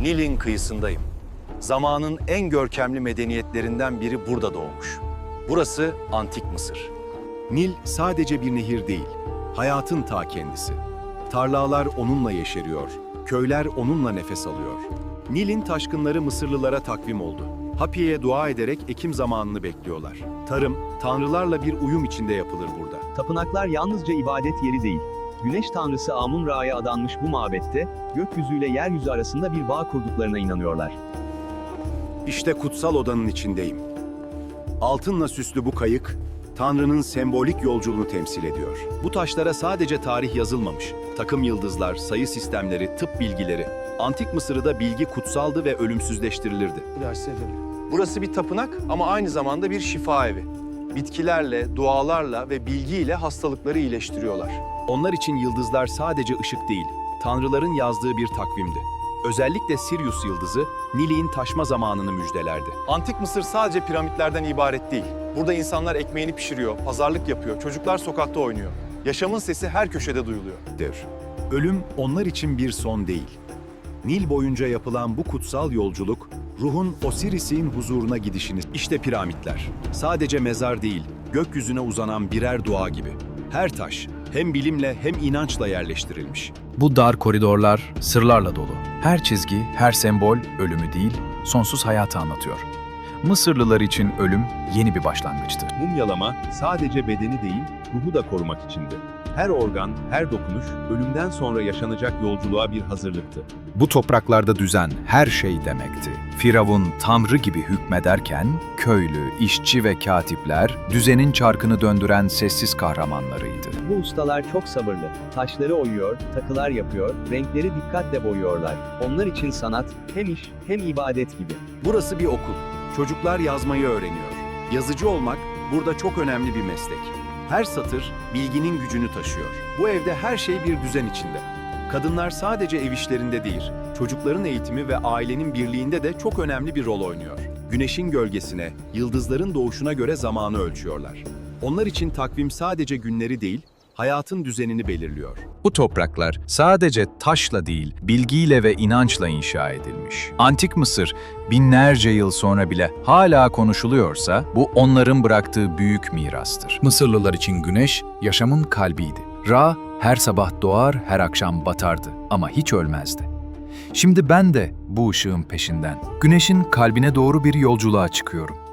Nil'in kıyısındayım. Zamanın en görkemli medeniyetlerinden biri burada doğmuş. Burası Antik Mısır. Nil sadece bir nehir değil, hayatın ta kendisi. Tarlalar onunla yeşeriyor, köyler onunla nefes alıyor. Nil'in taşkınları Mısırlılara takvim oldu. Hapiye'ye dua ederek ekim zamanını bekliyorlar. Tarım, tanrılarla bir uyum içinde yapılır burada. Tapınaklar yalnızca ibadet yeri değil. Güneş tanrısı Amun-Ra'ya adanmış bu mabette, gökyüzüyle yeryüzü arasında bir bağ kurduklarına inanıyorlar. İşte kutsal odanın içindeyim. Altınla süslü bu kayık, Tanrı'nın sembolik yolculuğunu temsil ediyor. Bu taşlara sadece tarih yazılmamış. Takım yıldızlar, sayı sistemleri, tıp bilgileri. Antik Mısır'da bilgi kutsaldı ve ölümsüzleştirilirdi. Burası bir tapınak ama aynı zamanda bir şifa evi. Bitkilerle, dualarla ve bilgiyle hastalıkları iyileştiriyorlar. Onlar için yıldızlar sadece ışık değil, tanrıların yazdığı bir takvimdi. Özellikle Sirius yıldızı, Nil'in taşma zamanını müjdelerdi. Antik Mısır sadece piramitlerden ibaret değil. Burada insanlar ekmeğini pişiriyor, pazarlık yapıyor, çocuklar sokakta oynuyor. Yaşamın sesi her köşede duyuluyor. Der. Ölüm onlar için bir son değil. Nil boyunca yapılan bu kutsal yolculuk, ruhun Osiris'in huzuruna gidişini. İşte piramitler. Sadece mezar değil, gökyüzüne uzanan birer dua gibi. Her taş hem bilimle hem inançla yerleştirilmiş. Bu dar koridorlar sırlarla dolu. Her çizgi, her sembol ölümü değil, sonsuz hayatı anlatıyor. Mısırlılar için ölüm yeni bir başlangıçtı. Mumyalama sadece bedeni değil, ruhu da korumak içindi. Her organ, her dokunuş, ölümden sonra yaşanacak yolculuğa bir hazırlıktı. Bu topraklarda düzen her şey demekti. Firavun tanrı gibi hükmederken köylü, işçi ve katipler düzenin çarkını döndüren sessiz kahramanlarıydı. Bu ustalar çok sabırlı. Taşları oyuyor, takılar yapıyor, renkleri dikkatle boyuyorlar. Onlar için sanat hem iş hem ibadet gibi. Burası bir okul. Çocuklar yazmayı öğreniyor. Yazıcı olmak burada çok önemli bir meslek. Her satır bilginin gücünü taşıyor. Bu evde her şey bir düzen içinde. Kadınlar sadece ev işlerinde değil, çocukların eğitimi ve ailenin birliğinde de çok önemli bir rol oynuyor. Güneşin gölgesine, yıldızların doğuşuna göre zamanı ölçüyorlar. Onlar için takvim sadece günleri değil, hayatın düzenini belirliyor. Bu topraklar sadece taşla değil, bilgiyle ve inançla inşa edilmiş. Antik Mısır binlerce yıl sonra bile hala konuşuluyorsa bu onların bıraktığı büyük mirastır. Mısırlılar için güneş yaşamın kalbiydi. Ra her sabah doğar, her akşam batardı ama hiç ölmezdi. Şimdi ben de bu ışığın peşinden, güneşin kalbine doğru bir yolculuğa çıkıyorum.